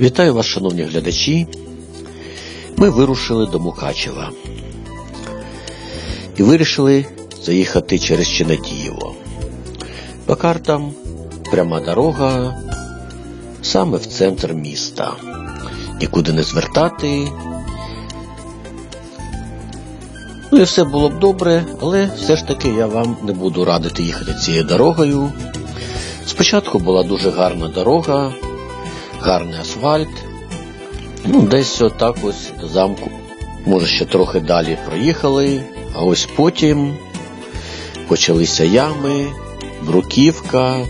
Вітаю вас, шановні глядачі. Ми вирушили до Мукачева і вирішили заїхати через Чинадієво. По картам пряма дорога саме в центр міста. Нікуди не звертати. Ну і все було б добре, але все ж таки я вам не буду радити їхати цією дорогою. Спочатку була дуже гарна дорога, гарний асфальт. Ну, десь отак ось до замку. Може, ще трохи далі проїхали, а ось потім почалися ями, бруківка.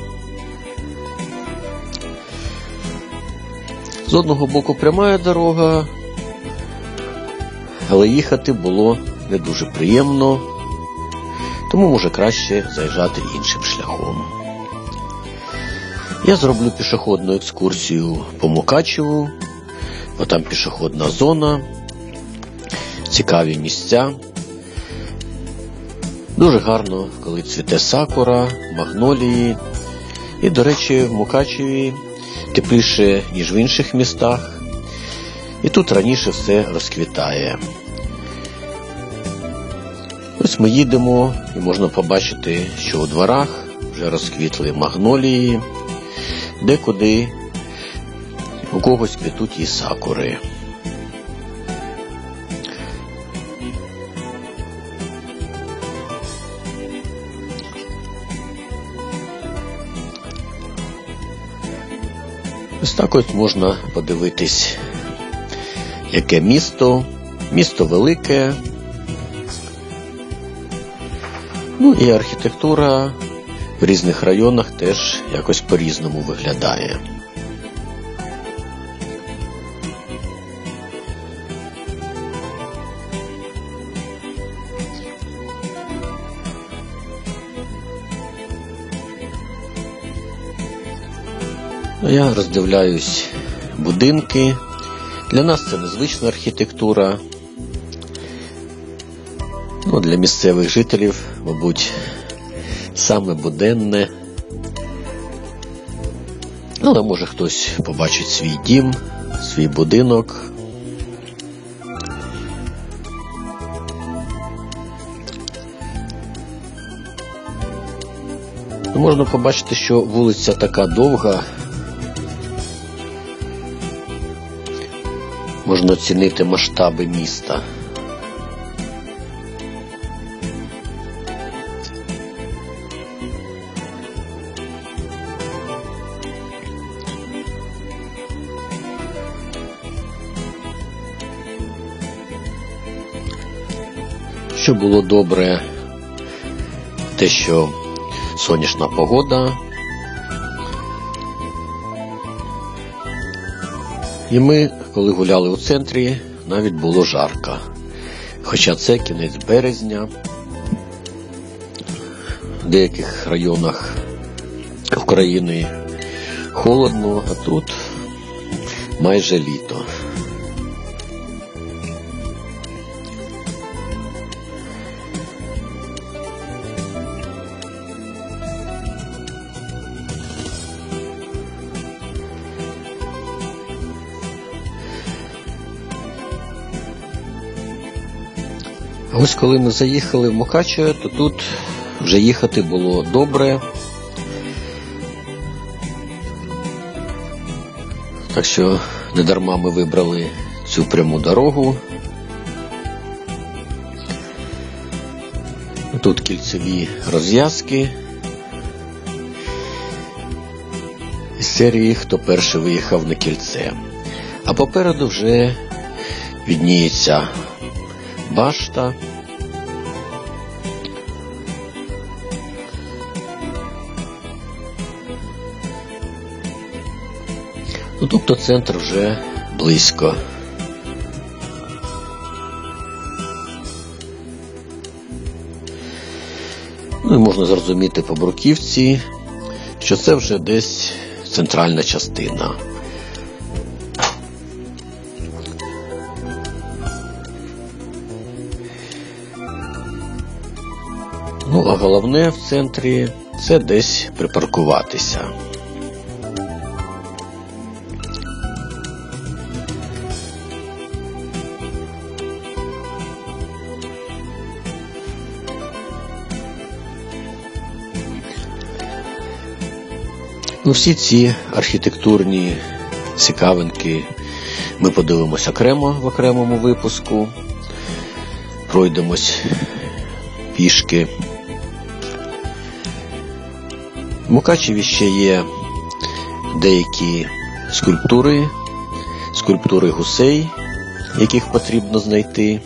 З одного боку пряма дорога, але їхати було не дуже приємно, тому може краще заїжджати іншим шляхом. Я зроблю пішохідну екскурсію по Мукачеву, бо там пішохідна зона, цікаві місця. Дуже гарно, коли цвіте сакура, магнолії. І, до речі, в Мукачеві тепліше, ніж в інших містах. І тут раніше все розквітає. Ось ми їдемо і можна побачити, що у дворах вже розквітли магнолії, декуди у когось квітуть і сакури. Ось так ось можна подивитись, яке місто. Місто велике. Ну і архітектура в різних районах теж якось по-різному виглядає. Ну, Я роздивляюсь будинки. Для нас це незвична архітектура. Ну, для місцевих жителів, мабуть, саме буденне. Але може хтось побачить свій дім, свій будинок. Ну, Можна побачити, що вулиця така довга. Можна оцінити масштаби міста. Що було добре, те, що сонячна погода. І ми, коли гуляли у центрі, навіть було жарко. Хоча це кінець березня. В деяких районах України холодно, а тут майже літо. Ось коли ми заїхали в Мукачеве, то тут вже їхати було добре. Так що недарма ми вибрали цю пряму дорогу. Тут кільцеві розв'язки. Із серії хто перший виїхав на кільце. А попереду вже відніється башта. Ну, тобто центр вже близько. Ну і можна зрозуміти по бруківці, що це вже десь центральна частина. Ну, а головне в центрі це десь припаркуватися. Ну, Всі ці архітектурні цікавинки ми подивимося окремо в окремому випуску, пройдемось пішки. В Мукачеві ще є деякі скульптури, скульптури гусей, яких потрібно знайти.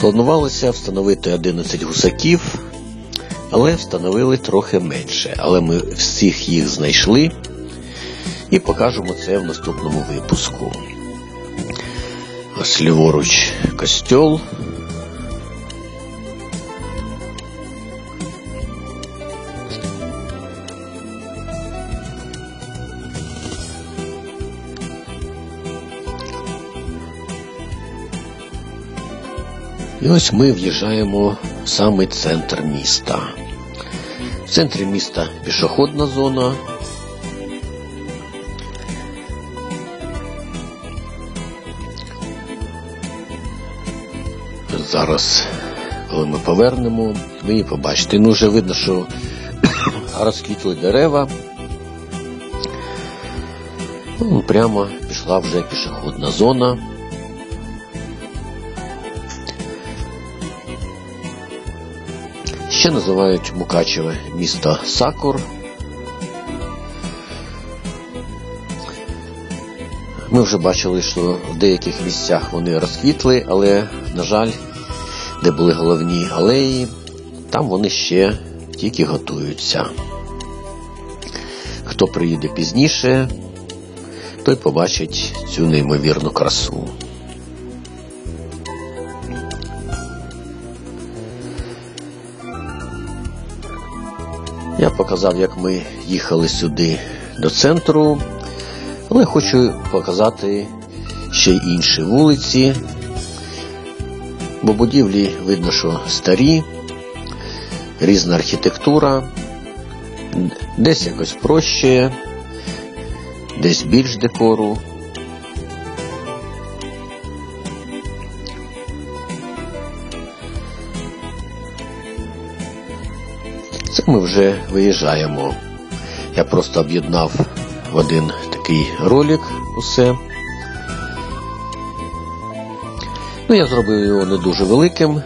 Планувалося встановити 11 гусаків, але встановили трохи менше. Але ми всіх їх знайшли і покажемо це в наступному випуску. Ось ліворуч костьол. І ось ми в'їжджаємо в самий центр міста. В центрі міста пішохідна зона. Зараз, коли ми повернемо, ви її побачите. Ну, вже видно, що розквітли дерева. Ну, прямо пішла вже пішохідна зона. Ще називають Мукачеве місто Сакур. Ми вже бачили, що в деяких місцях вони розквітли, але, на жаль, де були головні алеї, там вони ще тільки готуються. Хто приїде пізніше, той побачить цю неймовірну красу. Я показав, як ми їхали сюди до центру, але хочу показати ще й інші вулиці, бо будівлі видно, що старі, різна архітектура, десь якось проще, десь більш декору. Це ми вже виїжджаємо. Я просто об'єднав в один такий ролик усе. Ну, я зробив його не дуже великим.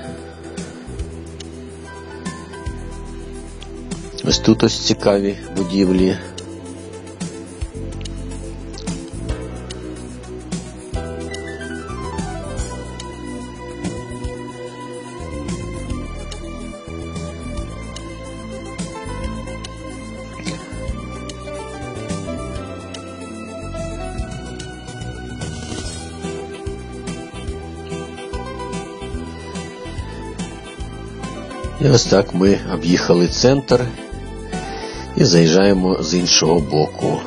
Ось тут ось цікаві будівлі. І ось так ми об'їхали центр і заїжджаємо з іншого боку.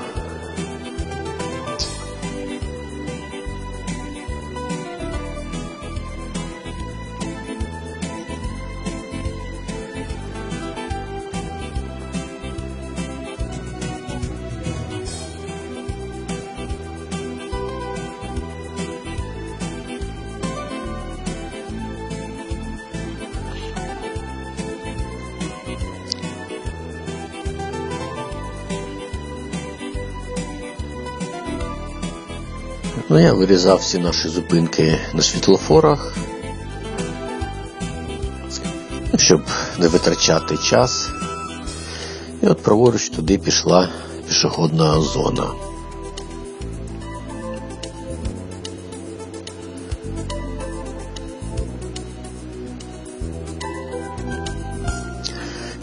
Ну, я вирізав всі наші зупинки на світлофорах, щоб не витрачати час. І от праворуч туди пішла пішохідна зона.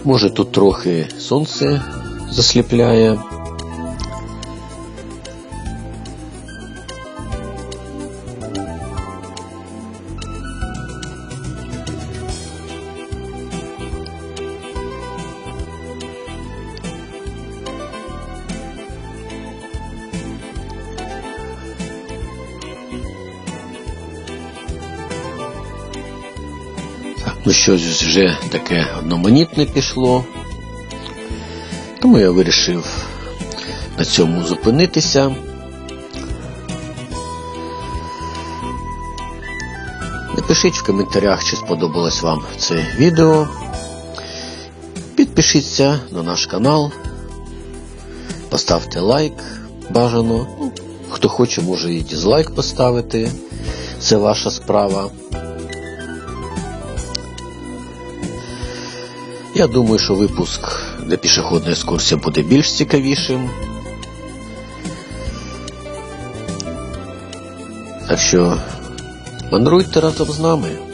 Може тут трохи сонце засліпляє. Ну щось вже таке одноманітне пішло. Тому я вирішив на цьому зупинитися. Напишіть в коментарях, чи сподобалось вам це відео. Підпишіться на наш канал. Поставте лайк бажано. Ну, Хто хоче, може і дізлайк поставити. Це ваша справа. Я думаю, що випуск для пішохідної екскурсії буде більш цікавішим. Так що мандруйте разом з нами.